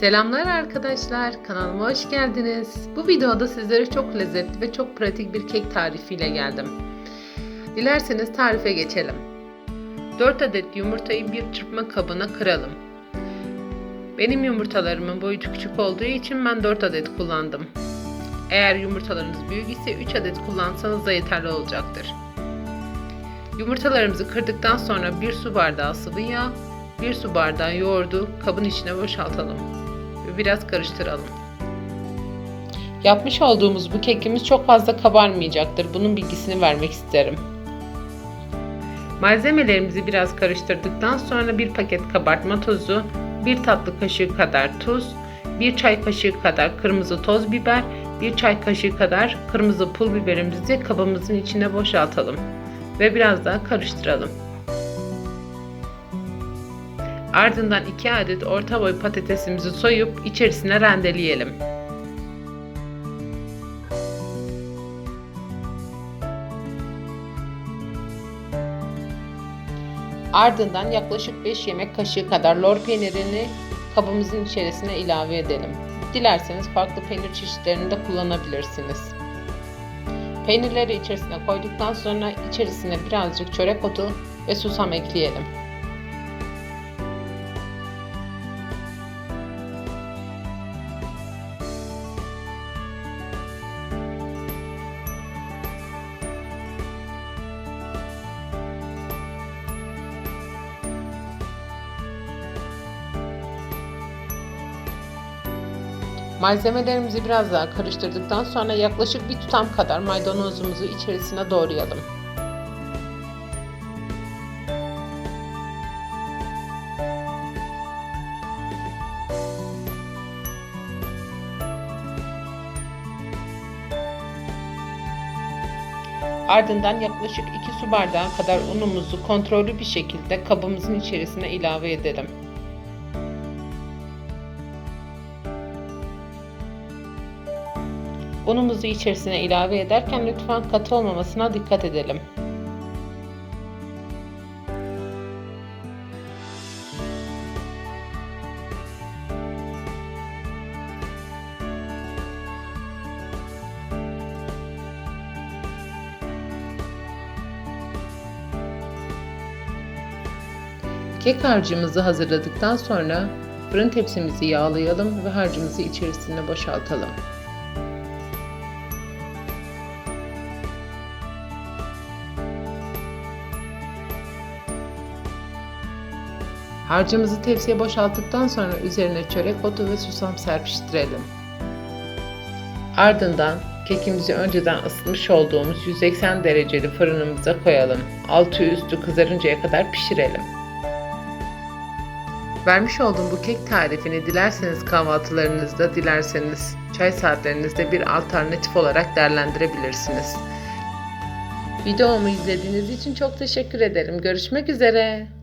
Selamlar arkadaşlar, kanalıma hoş geldiniz. Bu videoda sizlere çok lezzetli ve çok pratik bir kek tarifiyle geldim. Dilerseniz tarife geçelim. 4 adet yumurtayı bir çırpma kabına kıralım. Benim yumurtalarımın boyutu küçük olduğu için ben 4 adet kullandım. Eğer yumurtalarınız büyük ise 3 adet kullansanız da yeterli olacaktır. Yumurtalarımızı kırdıktan sonra 1 su bardağı sıvı yağ, 1 su bardağı yoğurdu kabın içine boşaltalım biraz karıştıralım. Yapmış olduğumuz bu kekimiz çok fazla kabarmayacaktır. Bunun bilgisini vermek isterim. Malzemelerimizi biraz karıştırdıktan sonra bir paket kabartma tozu, bir tatlı kaşığı kadar tuz, bir çay kaşığı kadar kırmızı toz biber, bir çay kaşığı kadar kırmızı pul biberimizi kabımızın içine boşaltalım ve biraz daha karıştıralım. Ardından 2 adet orta boy patatesimizi soyup içerisine rendeleyelim. Ardından yaklaşık 5 yemek kaşığı kadar lor peynirini kabımızın içerisine ilave edelim. Dilerseniz farklı peynir çeşitlerini de kullanabilirsiniz. Peynirleri içerisine koyduktan sonra içerisine birazcık çörek otu ve susam ekleyelim. Malzemelerimizi biraz daha karıştırdıktan sonra yaklaşık bir tutam kadar maydanozumuzu içerisine doğrayalım. Ardından yaklaşık 2 su bardağı kadar unumuzu kontrollü bir şekilde kabımızın içerisine ilave edelim. Unumuzu içerisine ilave ederken lütfen katı olmamasına dikkat edelim. Kek harcımızı hazırladıktan sonra fırın tepsimizi yağlayalım ve harcımızı içerisine boşaltalım. Harcımızı tepsiye boşalttıktan sonra üzerine çörek otu ve susam serpiştirelim. Ardından kekimizi önceden ısıtmış olduğumuz 180 dereceli fırınımıza koyalım. Altı üstü kızarıncaya kadar pişirelim. Vermiş olduğum bu kek tarifini dilerseniz kahvaltılarınızda, dilerseniz çay saatlerinizde bir alternatif olarak değerlendirebilirsiniz. Videomu izlediğiniz için çok teşekkür ederim. Görüşmek üzere.